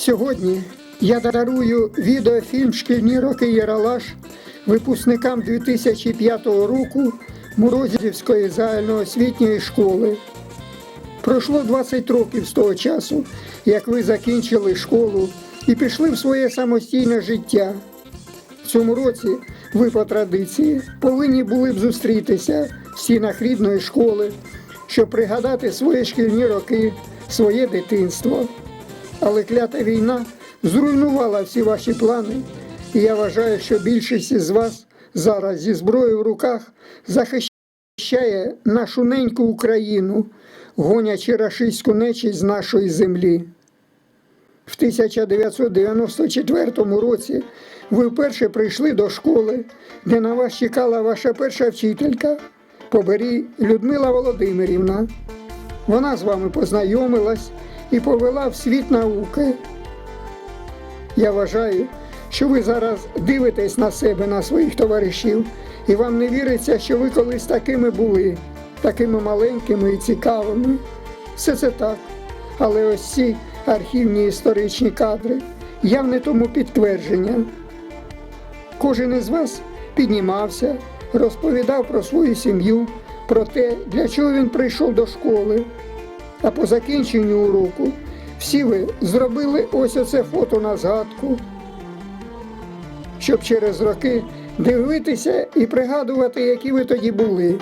Сьогодні я дарую відеофільм Шкільні роки Єралаш випускникам 2005 року Морозівської загальноосвітньої школи. Пройшло 20 років з того часу, як ви закінчили школу і пішли в своє самостійне життя. В цьому році ви по традиції повинні були б зустрітися в стінах рідної школи, щоб пригадати свої шкільні роки, своє дитинство. Але клята війна зруйнувала всі ваші плани, і я вважаю, що більшість із вас зараз зі зброєю в руках захищає нашу неньку Україну, гонячи рашистську нечість з нашої землі. В 1994 році ви вперше прийшли до школи, де на вас чекала ваша перша вчителька, поберій Людмила Володимирівна. Вона з вами познайомилась і повела в світ науки. Я вважаю, що ви зараз дивитесь на себе, на своїх товаришів, і вам не віриться, що ви колись такими були, такими маленькими і цікавими. Все це так. Але ось ці архівні історичні кадри явне тому підтвердження. Кожен із вас піднімався, розповідав про свою сім'ю, про те, для чого він прийшов до школи. А по закінченню уроку всі ви зробили ось оце фото на згадку, щоб через роки дивитися і пригадувати, які ви тоді були.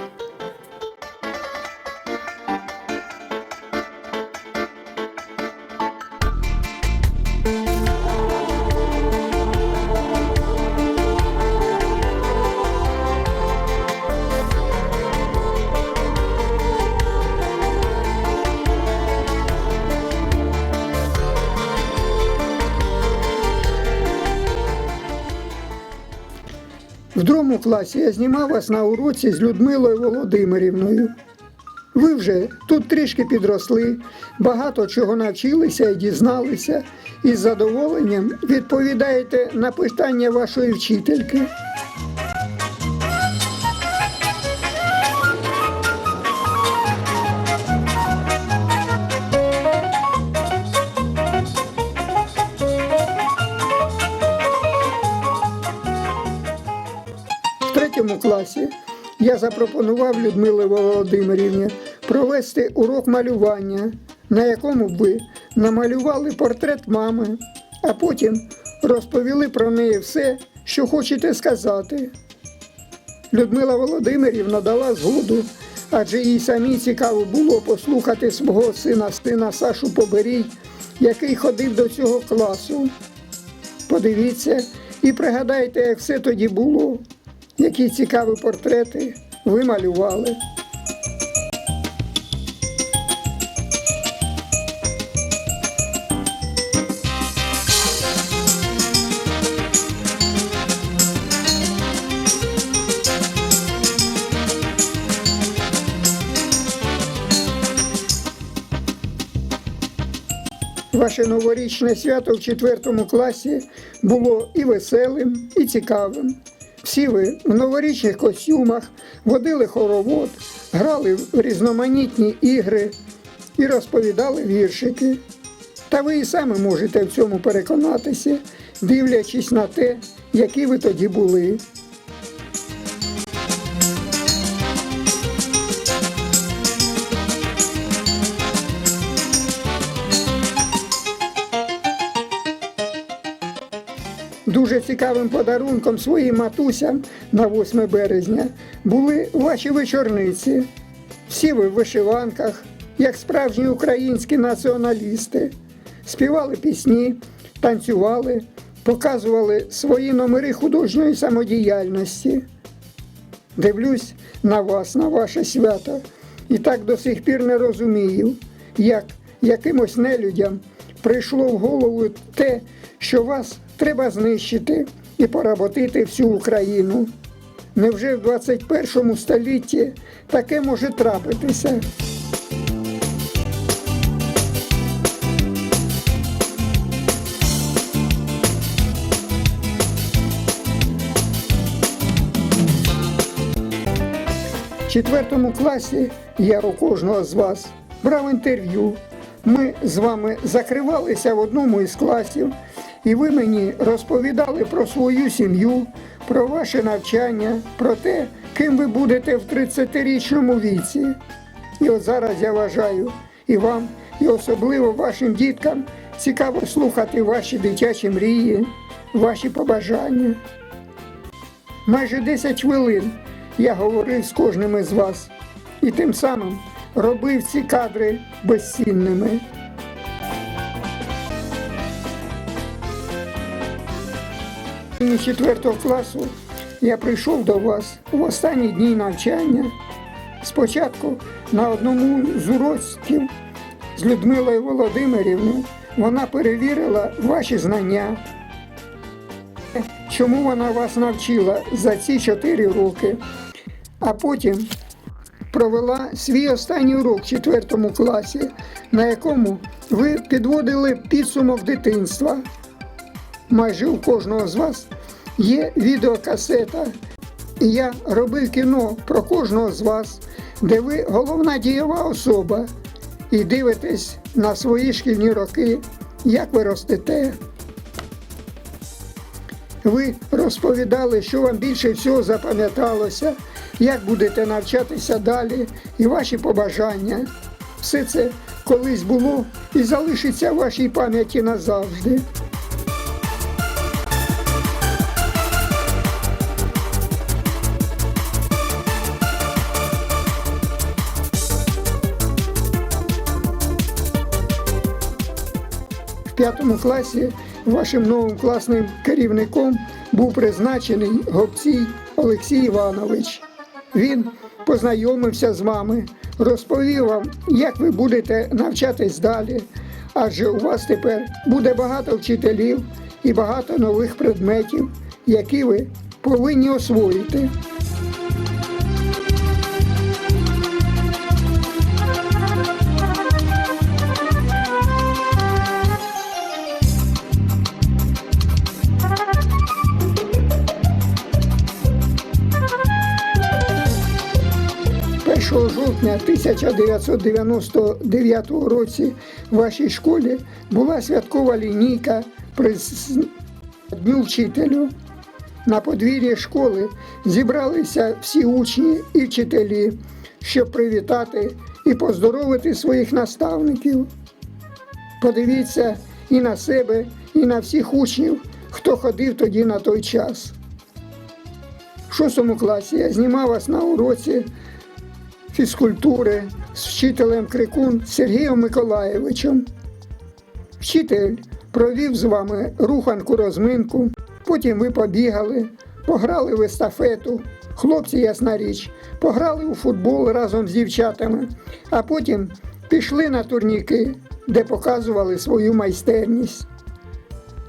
В класі я знімав вас на уроці з Людмилою Володимирівною. Ви вже тут трішки підросли, багато чого навчилися і дізналися, і з задоволенням відповідаєте на питання вашої вчительки. Класі я запропонував Людмилі Володимирівні провести урок малювання, на якому б ви намалювали портрет мами, а потім розповіли про неї все, що хочете сказати. Людмила Володимирівна дала згоду, адже їй самі цікаво було послухати свого сина сина Сашу Поберій, який ходив до цього класу. Подивіться і пригадайте, як все тоді було, які цікаві портрети ви малювали. Ваше новорічне свято в четвертому класі було і веселим, і цікавим. Всі ви в новорічних костюмах водили хоровод, грали в різноманітні ігри і розповідали віршики. Та ви і самі можете в цьому переконатися, дивлячись на те, які ви тоді були. Цікавим подарунком своїм матусям на 8 березня були ваші вечорниці. Всі ви в вишиванках, як справжні українські націоналісти, співали пісні, танцювали, показували свої номери художньої самодіяльності. Дивлюсь на вас, на ваше свято, і так до сих пір не розумію, як якимось нелюдям прийшло в голову те, що вас треба знищити і поработити всю Україну. Невже в 21 столітті таке може трапитися? В четвертому класі я у кожного з вас брав інтерв'ю, ми з вами закривалися в одному із класів, і ви мені розповідали про свою сім'ю, про ваше навчання, про те, ким ви будете в 30-річному віці. І от зараз я вважаю і вам, і особливо вашим діткам цікаво слухати ваші дитячі мрії, ваші побажання. Майже 10 хвилин я говорив з кожним із вас і тим самим робив ці кадри безцінними. З 4 класу я прийшов до вас в останні дні навчання. Спочатку на одному з уроків з Людмилою Володимирівною вона перевірила ваші знання. Чому вона вас навчила за ці 4 роки, а потім провела свій останній урок в 4 класі, на якому ви підводили підсумок дитинства. Майже у кожного з вас є відеокасета. Я робив кіно про кожного з вас, де ви головна дієва особа, і дивитесь на свої шкільні роки, як ви ростете. Ви розповідали, що вам більше всього запам'яталося, як будете навчатися далі і ваші побажання. Все це колись було і залишиться в вашій пам'яті назавжди. П'ятому класі вашим новим класним керівником був призначений Гобцій Олексій Іванович. Він познайомився з вами, розповів вам, як ви будете навчатись далі, адже у вас тепер буде багато вчителів і багато нових предметів, які ви повинні освоїти. Жовтня 1999 році в вашій школі була святкова лінійка при Дню вчителю. На подвір'ї школи зібралися всі учні і вчителі, щоб привітати і поздоровити своїх наставників. Подивіться і на себе, і на всіх учнів, хто ходив тоді на той час. В шостому класі я знімав на уроці фізкультури з вчителем Крикун Сергієм Миколаєвичем. Вчитель провів з вами руханку розминку, потім ви побігали, пограли в естафету, хлопці, ясна річ, пограли у футбол разом з дівчатами, а потім пішли на турніки, де показували свою майстерність.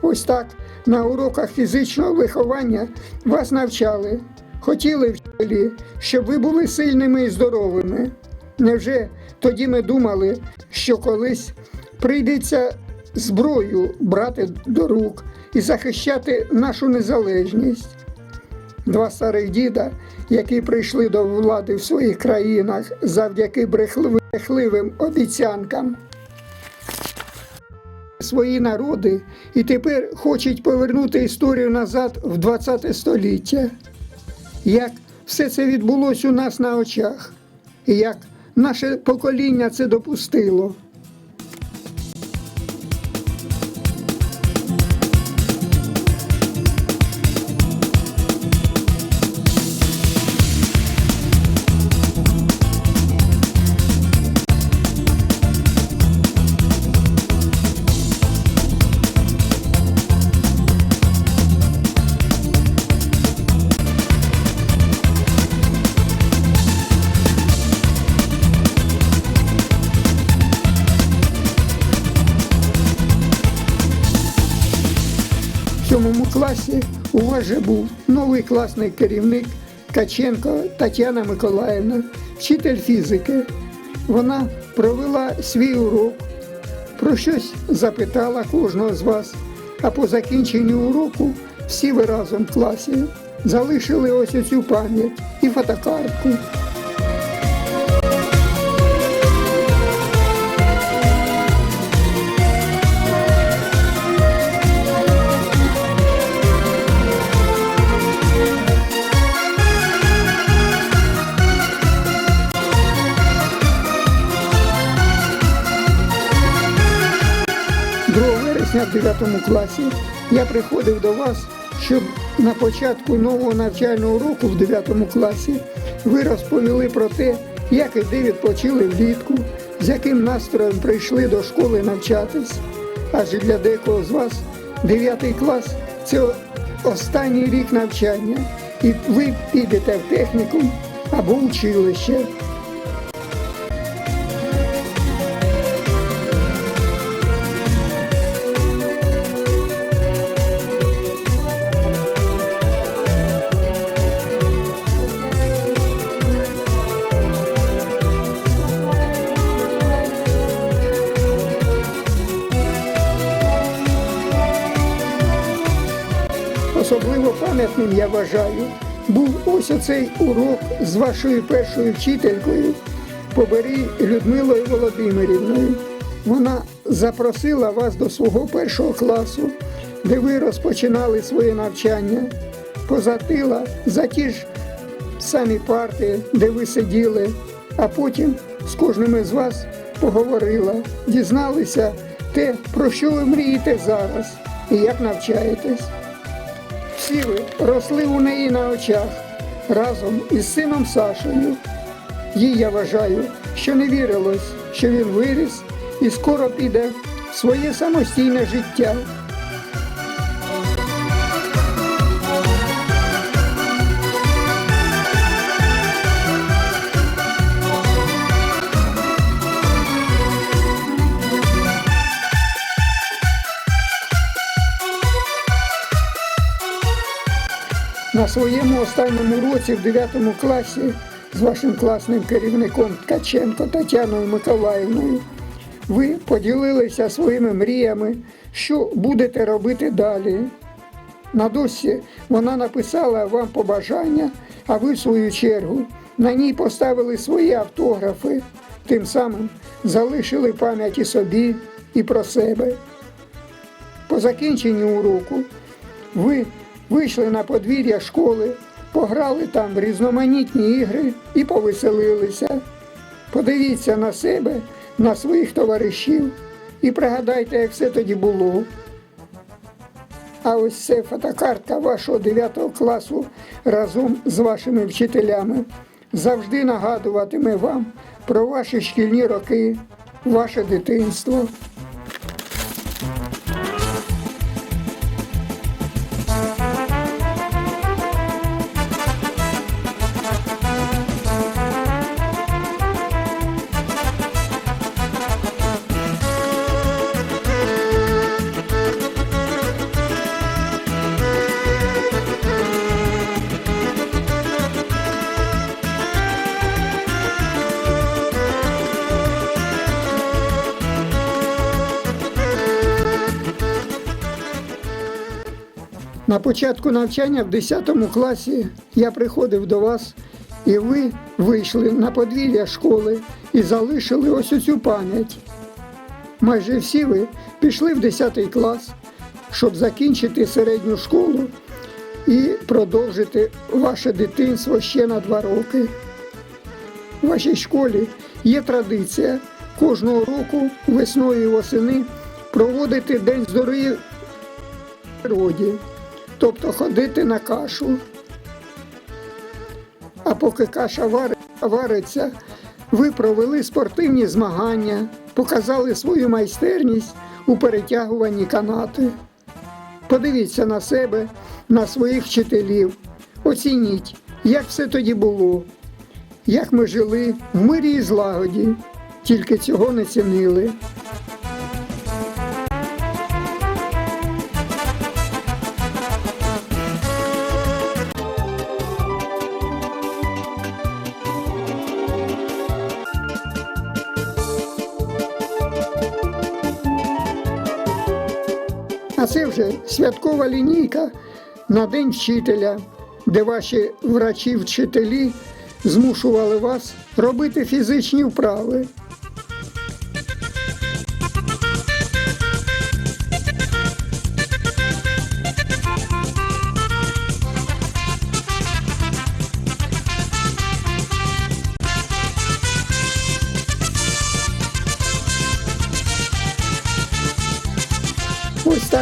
Ось так на уроках фізичного виховання вас навчали. Хотіли вчителі, щоб ви були сильними і здоровими. Невже тоді ми думали, що колись прийдеться зброю брати до рук і захищати нашу незалежність? Два старих діда, які прийшли до влади в своїх країнах завдяки брехливим обіцянкам свої народи і тепер хочуть повернути історію назад в 20 століття. Як все це відбулося у нас на очах, і як наше покоління це допустило. В сьомому класі у вас же був новий класний керівник Каченко Тетяна Миколаївна, вчитель фізики. Вона провела свій урок, про щось запитала кожного з вас, а по закінченню уроку всі ви разом в класі залишили ось оцю пам'ять і фотокартку. 9 класі я приходив до вас, щоб на початку нового навчального року в 9 класі ви розповіли про те, як і де відпочили влітку, з яким настроєм прийшли до школи навчатись. Адже для декого з вас 9 клас це останній рік навчання, і ви підете в технікум або училище. Особливо я вважаю, був ось оцей урок з вашою першою вчителькою Побері Людмилою Володимирівною. Вона запросила вас до свого першого класу, де ви розпочинали своє навчання, позатила за ті ж самі парти, де ви сиділи, а потім з кожним із вас поговорила, дізналися те, про що ви мрієте зараз і як навчаєтесь. Всі ви росли у неї на очах разом із сином Сашею. Їй я вважаю, що не вірилось, що він виріс і скоро піде в своє самостійне життя. Своєму останньому році в 9 класі з вашим класним керівником Ткаченко Тетяною Миколаївною ви поділилися своїми мріями, що будете робити далі. На дошці вона написала вам побажання, а ви, в свою чергу, на ній поставили свої автографи, тим самим залишили пам'яті собі і про себе. По закінченню уроку ви вийшли на подвір'я школи, пограли там в різноманітні ігри і повеселилися. Подивіться на себе, на своїх товаришів і пригадайте, як все тоді було. А ось це фотокартка вашого 9 класу разом з вашими вчителями завжди нагадуватиме вам про ваші шкільні роки, ваше дитинство. На початку навчання в 10 класі я приходив до вас, і ви вийшли на подвір'я школи і залишили ось оцю пам'ять. Майже всі ви пішли в 10 клас, щоб закінчити середню школу і продовжити ваше дитинство ще на два роки. У вашій школі є традиція кожного року весною і восени проводити День здоров'я в природі, тобто ходити на кашу. А поки каша вариться, ви провели спортивні змагання, показали свою майстерність у перетягуванні канати. Подивіться на себе, на своїх вчителів, оцініть, як все тоді було, як ми жили в мирі і злагоді, тільки цього не цінили. А це вже святкова лінійка на День вчителя, де ваші врачі-вчителі змушували вас робити фізичні вправи.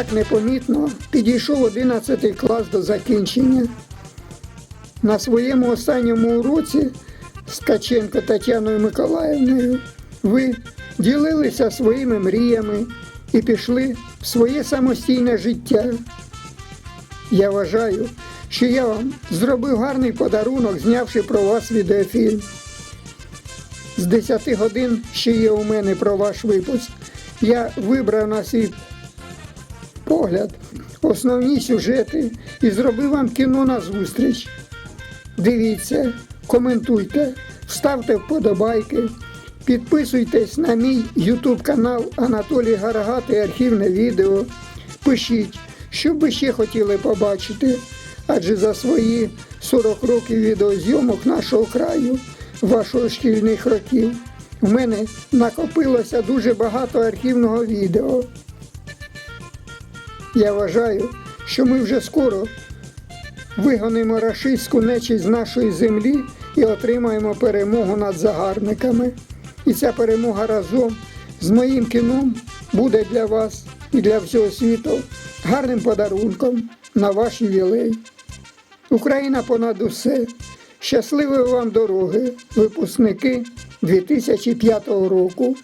Так непомітно підійшов 11 клас до закінчення. На своєму останньому уроці з Ткаченко Тетяною Миколаївною ви ділилися своїми мріями і пішли в своє самостійне життя. Я вважаю, що я вам зробив гарний подарунок, знявши про вас відеофільм. З 10 годин, що є у мене про ваш випуск, я вибрав на свій погляд основні сюжети і зробив вам кіно на зустріч. Дивіться, коментуйте, ставте вподобайки, підписуйтесь на мій YouTube канал Анатолій Гарагат і архівне відео. Пишіть, що б ви ще хотіли побачити, адже за свої 40 років відеозйомок нашого краю, вашого шкільних років, в мене накопилося дуже багато архівного відео. Я вважаю, що ми вже скоро вигонимо рашистську нечість з нашої землі і отримаємо перемогу над загарбниками. І ця перемога разом з моїм кіном буде для вас і для всього світу гарним подарунком на ваш ювілей. Україна понад усе. Щасливої вам дороги, випускники 2005 року.